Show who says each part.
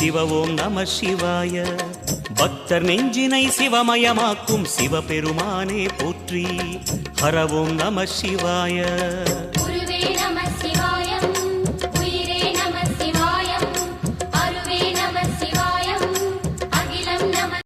Speaker 1: சிவவோம் நம சிவாய. பக்தர் நெஞ்சினை சிவமயமாக்கும் சிவபெருமானே போற்றி. ஹரவோம் நம சிவாய.
Speaker 2: நம